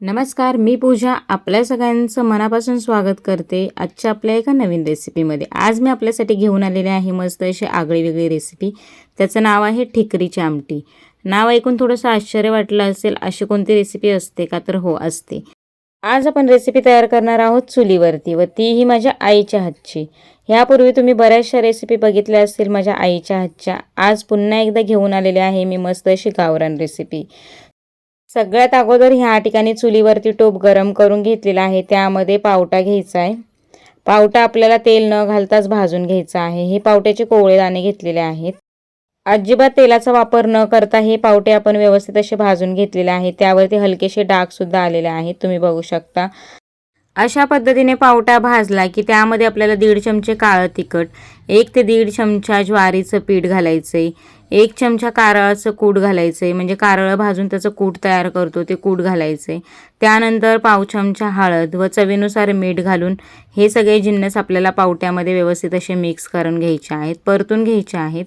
नमस्कार मी पूजा. आपल्या सगळ्यांचं मनापासून स्वागत करते आजच्या आपल्या एका नवीन रेसिपीमध्ये. आज मी आपल्यासाठी घेऊन आलेले आहे मस्त अशी आगळी वेगळी रेसिपी. त्याचं नाव आहे ठिकरीची आमटी. नाव ऐकून थोडंसं आश्चर्य वाटलं असेल अशी कोणती रेसिपी असते का तर हो असते. आज आपण रेसिपी तयार करणार आहोत चुलीवरती व ती ही माझ्या आईच्या हातची. ह्यापूर्वी तुम्ही बऱ्याचशा रेसिपी बघितल्या असतील माझ्या आईच्या हातच्या. आज पुन्हा एकदा घेऊन आलेली आहे मी मस्त अशी गावरान रेसिपी. सगळ्यात अगोदर ह्या ठिकाणी चुलीवरती टोप गरम करून घेतलेला आहे. त्यामध्ये पावटा घ्यायचा आहे. पावटा आपल्याला तेल न घालताच भाजून घ्यायचा आहे. हे पावट्याचे कोवळे दाणे घेतलेले आहेत. अजिबात तेलाचा वापर न करता हे पावटे आपण व्यवस्थित असे भाजून घेतलेले आहेत. त्यावरती हलकेसे डागसुद्धा आलेले आहेत. तुम्ही बघू शकता. अशा पद्धतीने पावटा भाजला की त्यामध्ये आपल्याला दीड चमचे काळं तिखट एक ते दीड चमचा ज्वारीचं पीठ घालायचं आहे एक चमचा कारळाचं कूट घालायचं आहे म्हणजे कारळं भाजून त्याचं कूट तयार करतो ते कूट घालायचं आहे त्यानंतर पाव चमचा हळद व चवीनुसार मीठ घालून हे सगळे जिन्नस आपल्याला पावट्यामध्ये व्यवस्थित असे मिक्स करून घ्यायचे आहेत परतून घ्यायचे आहेत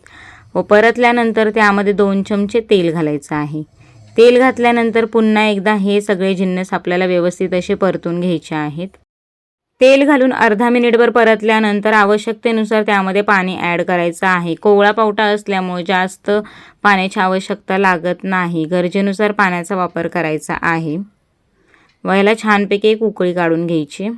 व परतल्यानंतर त्यामध्ये दोन चमचे तेल घालायचं आहे. तेल घातल्यानंतर पुन्हा एकदा हे सगळे जिन्नस आपल्याला व्यवस्थित असे परतून घ्यायचे आहेत. तेल घालून अर्धा मिनिटभर परतल्यानंतर आवश्यकतेनुसार त्यामध्ये पाणी ॲड करायचं आहे. कोवळा पावटा असल्यामुळे जास्त पाण्याची आवश्यकता लागत नाही. गरजेनुसार पाण्याचा वापर करायचा आहे. वयाला छानपैकी एक उकळी काढून घ्यायची.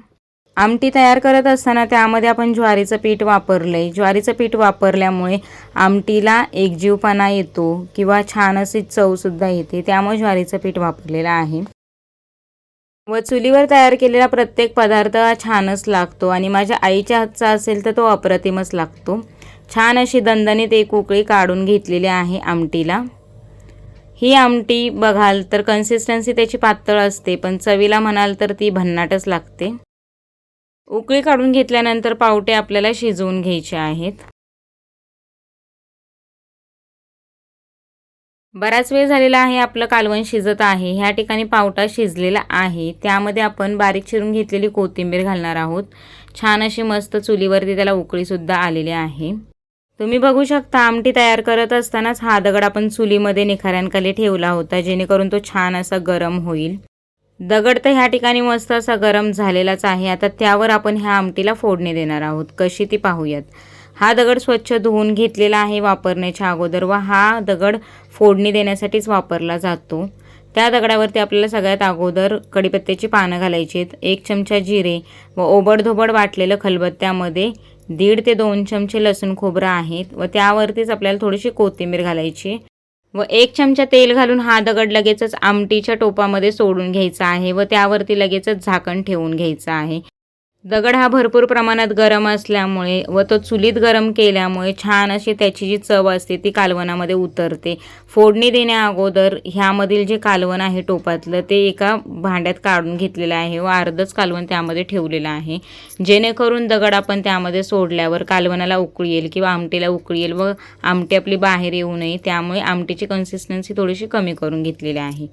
आमटी तयार करत असताना त्यामध्ये आपण ज्वारीचं पीठ वापरलं आहे ज्वारीचं पीठ वापरल्यामुळे आमटीला एकजीवपणा येतो किंवा छान अशी चवसुद्धा येते. त्यामुळे ज्वारीचं पीठ वापरलेलं आहे. व चुलीवर तयार केलेला प्रत्येक पदार्थ हा छानच लागतो आणि माझ्या आईच्या हातचा असेल तर तो अप्रतिमच लागतो. छान अशी दणदणीत एक उकळी काढून घेतलेली आहे आमटीला. ही आमटी बघाल तर कन्सिस्टन्सी त्याची पातळ असते पण चवीला म्हणाल तर ती भन्नाटच लागते. उकळी काढून घेतल्यानंतर पावटे आपल्याला शिजवून घ्यायचे आहेत. बराच वेळ झालेला आहे आपलं कालवण शिजत आहे. ह्या ठिकाणी पावटा शिजलेला आहे. त्यामध्ये आपण बारीक चिरून घेतलेली कोथिंबीर घालणार आहोत. छान अशी मस्त चुलीवरती त्याला उकळीसुद्धा आलेली आहे. तुम्ही बघू शकता आमटी तयार करत असतानाच हा दगड आपण चुलीमध्ये निखाऱ्यांखाली ठेवला होता जेणेकरून तो छान असा गरम होईल. दगड तर ह्या ठिकाणी मस्त असा गरम झालेलाच आहे. आता त्यावर आपण ह्या आमटीला फोडणी देणार आहोत. कशी ती पाहूयात. हा दगड स्वच्छ धुवून घेतलेला आहे वापरण्याच्या अगोदर व हा दगड फोडणी देण्यासाठीच वापरला जातो. त्या दगडावरती आपल्याला सगळ्यात अगोदर कडीपत्त्याची पानं घालायची आहेत. एक चमचा जिरे व ओबडधोबड वाटलेलं खलबत्त्यामध्ये दीड ते दोन चमचे लसूण खोबरं आहेत व त्यावरतीच आपल्याला थोडीशी कोथिंबीर घालायची व एक चमचा तेल घालून हा दगड लगेचच आमटीच्या टोपामध्ये सोडून घ्यायचा आहे व त्यावरती लगेचच झाकण ठेवून घ्यायचं आहे. दगड हा भरपूर प्रमाणात गरम असल्यामुळे व तो चुलीत गरम केल्यामुळे छान अशी त्याची जी चव असते ती कालवणामध्ये उतरते. फोडणी देण्या अगोदर ह्यामधील जे कालवण आहे टोपातलं ते एका भांड्यात काढून घेतलेलं आहे व अर्धच कालवण त्यामध्ये ठेवलेलं आहे. जेणेकरून दगड आपण त्यामध्ये सोडल्यावर कालवणाला उकळी येईल किंवा आमटीला उकळी येईल व आमटी आपली बाहेर येऊ नये. त्यामुळे आमटीची कन्सिस्टन्सी थोडीशी कमी करून घेतलेली आहे.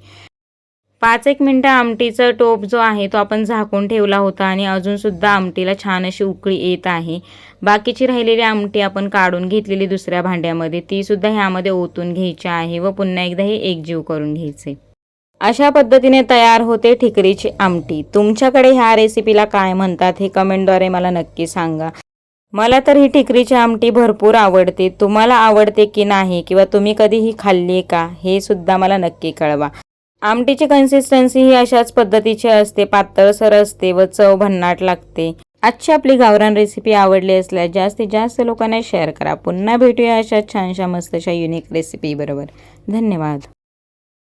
पाच एक मिनटं आमटीचा टोप जो आहे तो आपण झाकून ठेवला होता आणि अजूनसुद्धा आमटीला छान अशी उकळी येत आहे. बाकीची राहिलेली आमटी आपण काढून घेतलेली दुसऱ्या भांड्यामध्ये. तीसुद्धा ह्यामध्ये ओतून घ्यायची आहे व पुन्हा एकदा हे एकजीव करून घ्यायचे. अशा पद्धतीने तयार होते ठिकरीची आमटी. तुमच्याकडे ह्या रेसिपीला काय म्हणतात हे कमेंटद्वारे मला नक्की सांगा. मला तर ही ठिकरीची आमटी भरपूर आवडते. तुम्हाला आवडते की नाही किंवा तुम्ही कधी ही खाल्ली का हे सुद्धा मला नक्की कळवा. आमटीची कन्सिस्टन्सी ही अशाच पद्धतीची असते. पातळसर असते व चव भन्नाट लागते. आजची आपली गावरान रेसिपी आवडली असल्यास जास्तीत जास्त लोकांना शेअर करा. पुन्हा भेटूया अशा छानशा मस्तशा युनिक रेसिपी बरोबर. धन्यवाद.